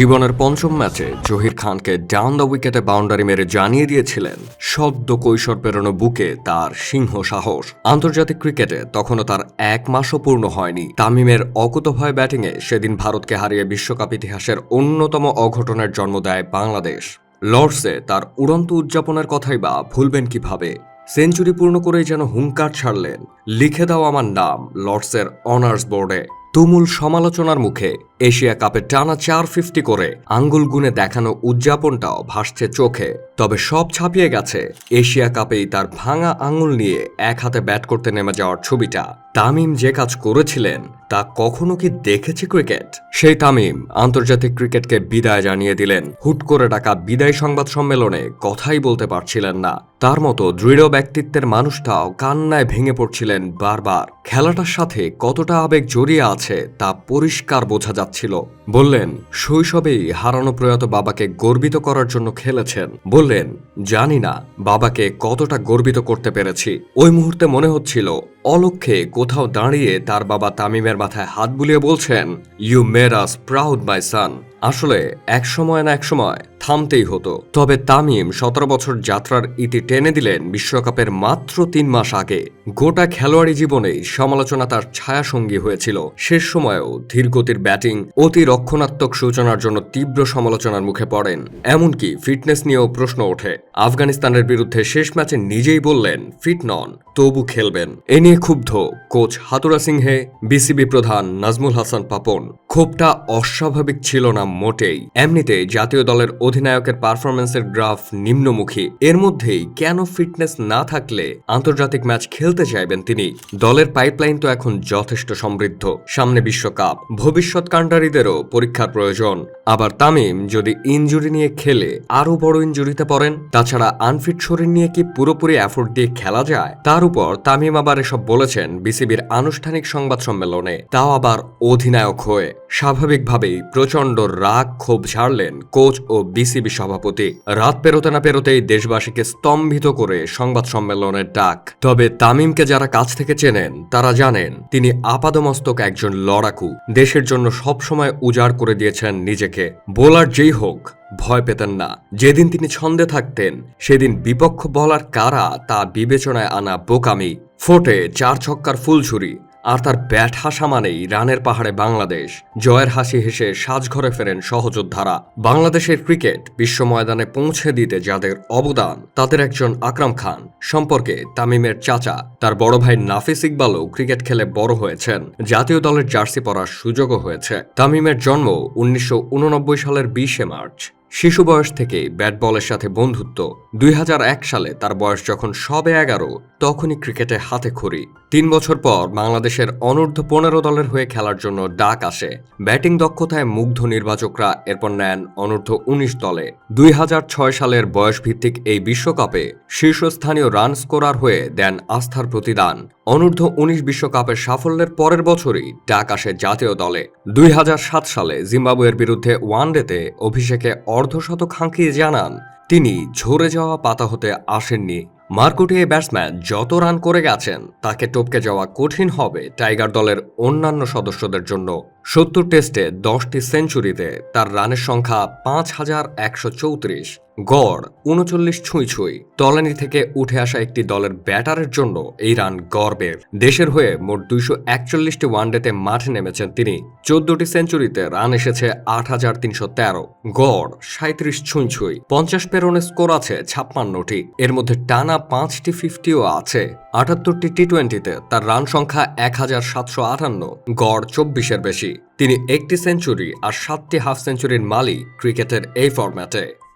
জীবনের পঞ্চম ম্যাচে জহির খানকে ডাউন দ্য উইকেটে বাউন্ডারি মেরে জানিয়ে দিয়েছিলেন, সদ্য কৈশোর পেরোনো বুকে তার সিংহ সাহস। আন্তর্জাতিক ক্রিকেটে তখনও তার এক মাসও পূর্ণ হয়নি। তামিমের অকুতভয় ব্যাটিংয়ে সেদিন ভারতকে হারিয়ে বিশ্বকাপ ইতিহাসের অন্যতম অঘটনের জন্ম দেয় বাংলাদেশ। লর্ডসে তার উড়ন্ত উদযাপনের কথাই বা ভুলবেন কীভাবে? সেঞ্চুরি পূর্ণ করেই যেন হুঙ্কার ছাড়লেন, লিখে দাও আমার নাম, লর্ডসের অনার্স বোর্ডে তুমুল সমালোচনার মুখে এশিয়া কাপে টানা চার ফিফটি করে আঙ্গুল গুনে দেখানো উদযাপনটাও ভাসছে চোখে। তবে সব ছাপিয়ে গেছে। এশিয়া কাপেই তার ভাঙা আঙুল নিয়ে এক হাতে ব্যাট করতে নেমে যাওয়ার ছবিটা। তামিম যে কাজ করেছিলেন, তা কখনো কি দেখেছে ক্রিকেট? সেই তামিম আন্তর্জাতিক ক্রিকেটকে বিদায় জানিয়ে দিলেন। হুট করে ডাকা বিদায় সংবাদ সম্মেলনে কথাই বলতে পারছিলেন না। তার মতো দৃঢ় ব্যক্তিত্বের মানুষটাও কান্নায় ভেঙে পড়ছিলেন বারবার। খেলাটার সাথে কতটা আবেগ জড়িয়ে আছে, তা পরিষ্কার বোঝা যাচ্ছিল। বললেন, শৈশবেই হারানো প্রয়াত বাবাকে গর্বিত করার জন্য খেলেছেন। বললেন জানি না, বাবাকে কতটা গর্বিত করতে পেরেছি। ওই মুহূর্তে মনে হচ্ছিল অলক্ষে কোথাও দাঁড়িয়ে তার বাবা তামিমের মাথায় হাত বুলিয়ে বলছেন ইউ মেরাস প্রাউড মাই সান আসলে এক সময় না এক সময় থামতেই হতো। তবে তামিম সতেরো বছর যাত্রার ইতি টেনে দিলেন বিশ্বকাপের মাত্র তিন মাস আগে। গোটা খেলোয়াড়ি জীবনেই সমালোচনা তার ছায়াসঙ্গী হয়েছিল। শেষ সময়েও ধীরগতির ব্যাটিং, অতি রক্ষণাত্মক সূচনার জন্য তীব্র সমালোচনার মুখে পড়েন। এমনকি ফিটনেস নিয়েও প্রশ্ন ওঠে। আফগানিস্তানের বিরুদ্ধে শেষ ম্যাচে নিজেই বললেন, ফিট নন। তবু খেলবেন। এ নিয়ে ক্ষুব্ধ কোচ হাতুরা সিংহে বিসিবি প্রধান নাজমুল হাসান পাপন। ক্ষোভটা অস্বাভাবিক ছিল না মোটেই। এমনিতে জাতীয় দলের অধিনায়কের পারফরমেন্সের গ্রাফ নিম্নমুখী। এর মধ্যেই কেন ফিটনেস না থাকলে আন্তর্জাতিক ম্যাচ খেলতে চাইবেন তিনি? দলের পাইপলাইন তো এখন যথেষ্ট সমৃদ্ধ। সামনে বিশ্বকাপ। ভবিষ্যৎ কাণ্ডারীদেরও পরীক্ষার প্রয়োজন। আবার তামিম যদি ইনজুরি নিয়ে খেলে আরও বড় ইনজুরিতে পড়েন, তাছাড়া আনফিট শরীর নিয়ে কি পুরোপুরি এফোর্ট দিয়ে খেলা যায় তার উপর তামিম আবার এসব বলেছেন বিসিবির আনুষ্ঠানিক সংবাদ সম্মেলনে। তাও আবার অধিনায়ক হয়ে। স্বাভাবিকভাবেই প্রচণ্ড রাগ ক্ষোভ ছাড়লেন কোচ ও বিসিবি সভাপতি। রাত পেরোতে না পেরোতেই দেশবাসীকে স্তম্ভিত করে সংবাদ সম্মেলনের ডাক। তবে তামিমকে যারা কাছ থেকে চেনেন, তারা জানেন, তিনি আপাদমস্তক একজন লড়াকু। দেশের জন্য সবসময় উজাড় করে দিয়েছেন নিজেকে। বোলার যেই হোক, ভয় পেতেন না। যেদিন তিনি ছন্দে থাকতেন, সেদিন বিপক্ষ বলার কারা তা বিবেচনায় আনা বোকামি। ফোটে চার ছক্কার ফুলঝুরি। আর তার ব্যাট হাসা মানেই রানের পাহাড়ে বাংলাদেশ। জয়ের হাসি হেসে সাজঘরে ফেরেন সহযোদ্ধারা। বাংলাদেশের ক্রিকেট বিশ্ব ময়দানে পৌঁছে দিতে যাদের অবদান, তাদের একজন আকরাম খান। সম্পর্কে তামিমের চাচা, তার বড় ভাই নাফিস ইকবালও ক্রিকেট খেলে বড় হয়েছেন। জাতীয় দলের জার্সি পরার সুযোগও হয়েছে। তামিমের জন্ম উনিশশো উননব্বই সালের বিশে মার্চ। শিশু বয়স থেকেই ব্যাট বলের সাথে বন্ধুত্ব। দুই হাজার এক সালে তার বয়স যখন সবে এগারো, তখনই ক্রিকেটে হাতে খড়ি। তিন বছর পর বাংলাদেশের অনূর্ধ্ব পনেরো দলের হয়ে খেলার জন্য ডাক আসে। ব্যাটিং দক্ষতায় মুগ্ধ নির্বাচকরা এরপর নেন অনূর্ধ্ব উনিশ দলে। দুই হাজার ছয় সালের বয়সভিত্তিক এই বিশ্বকাপে শীর্ষস্থানীয় রান স্কোরার হয়ে দেন আস্থার প্রতিদান। অনূর্ধ্ব উনিশ বিশ্বকাপের সাফল্যের পরের বছরই ডাক আসে জাতীয় দলে। দুই হাজার সাত সালে জিম্বাবুয়ের বিরুদ্ধে ওয়ানডেতে অভিষেকে অর্ধশতক হাঁকিয়ে জানান তিনি ঝরে যাওয়া পাতা হতে আসেননি। মার্কুটিয়ে ব্যাটসম্যান যত রান করে গেছেন, তাকে টপকে যাওয়া কঠিন হবে টাইগার দলের অন্যান্য সদস্যদের জন্য। সত্তর টেস্টে দশটি সেঞ্চুরিতে তার রানের সংখ্যা পাঁচ হাজার একশো চৌত্রিশ। গড় উনচল্লিশ ছুঁই ছুঁই। তলানি থেকে উঠে আসা একটি দলের ব্যাটারের জন্য এই রান গর্বের। দেশের হয়ে মোট দুইশো একচল্লিশটি ওয়ানডেতে মাঠে নেমেছেন তিনি। চোদ্দটি সেঞ্চুরিতে রান এসেছে আট হাজার তিনশো তেরো। গড় সাঁত্রিশ ছুঁই ছুঁই। পঞ্চাশ পেরনের স্কোর আছে ছাপ্পান্নটি। এর মধ্যে টানা পাঁচটি ফিফটিও আছে। আটাত্তরটি টি টোয়েন্টিতে তার রান সংখ্যা এক হাজার সাতশো আটান্ন। গড় চব্বিশের বেশি। তিনি একটি সেঞ্চুরি আর সাতটি হাফ সেঞ্চুরির মালিক ক্রিকেটের এই ফরম্যাটে।